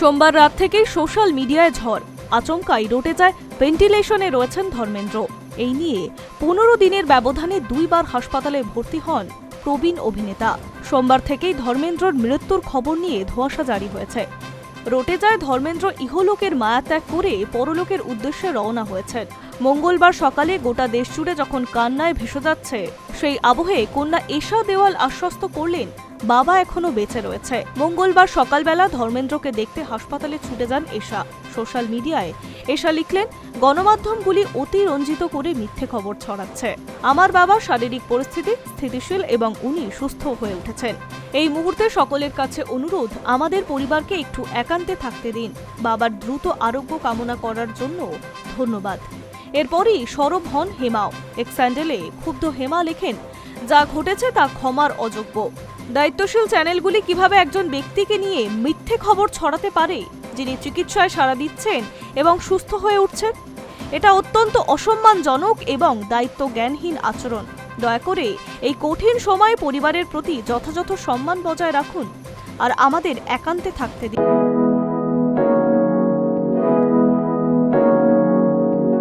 সোমবার রাত থেকেই সোশ্যাল মিডিয়ায় ঝড়। আচমকাই রটে যায় ভেন্টিলেশনে রয়েছেন ধর্মেন্দ্র। এই নিয়ে পনেরো দিনের ব্যবধানে দুইবার হাসপাতালে ভর্তি হন প্রবীণ অভিনেতা। সোমবার থেকেই ধর্মেন্দ্রর মৃত্যুর খবর নিয়ে ধোঁয়াশা জারি হয়েছে। রটে যায় ধর্মেন্দ্র ইহলোকের মায়াত্যাগ করে পরলোকের উদ্দেশ্যে রওনা হয়েছেন। মঙ্গলবার সকালে গোটা দেশ জুড়ে যখন কান্নায় ভেসে যাচ্ছে, সেই আবহে কন্যা এশা দেওয়াল আশ্বস্ত করলেন বাবা এখনও বেঁচে রয়েছে। মঙ্গলবার সকালবেলা ধর্মেন্দ্রকে দেখতে হাসপাতালে ছুটে যান এশা। সোশ্যাল মিডিয়ায় এশা লিখলেন, গণমাধ্যমগুলি অতি রঞ্জিত করে মিথ্যে খবর ছড়াচ্ছে। আমার বাবা শারীরিক পরিস্থিতি স্থিতিশীল এবং উনি সুস্থ হয়ে উঠেছেন। এই মুহূর্তে সকলের কাছে অনুরোধ, আমাদের পরিবারকে একটু একান্তে থাকতে দিন। বাবার দ্রুত আরোগ্য কামনা করার জন্য ধন্যবাদ। এরপরই সরব হন হেমাও। এক স্যান্ডেলে ক্ষুব্ধ হেমা লেখেন, যা ঘটেছে তা ক্ষমার অযোগ্য। দায়িত্বশীল চ্যানেলগুলি কীভাবে একজন ব্যক্তিকে নিয়ে মিথ্যে খবর ছড়াতে পারে, যিনি চিকিৎসায় সাড়া দিচ্ছেন এবং সুস্থ হয়ে উঠছেন? এটা অত্যন্ত অসম্মানজনক এবং দায়িত্ব জ্ঞানহীন আচরণ। দয়া করে এই কঠিন সময়ে পরিবারের প্রতি যথাযথ সম্মান বজায় রাখুন। আর আমাদের একান্তে থাকতে দিন।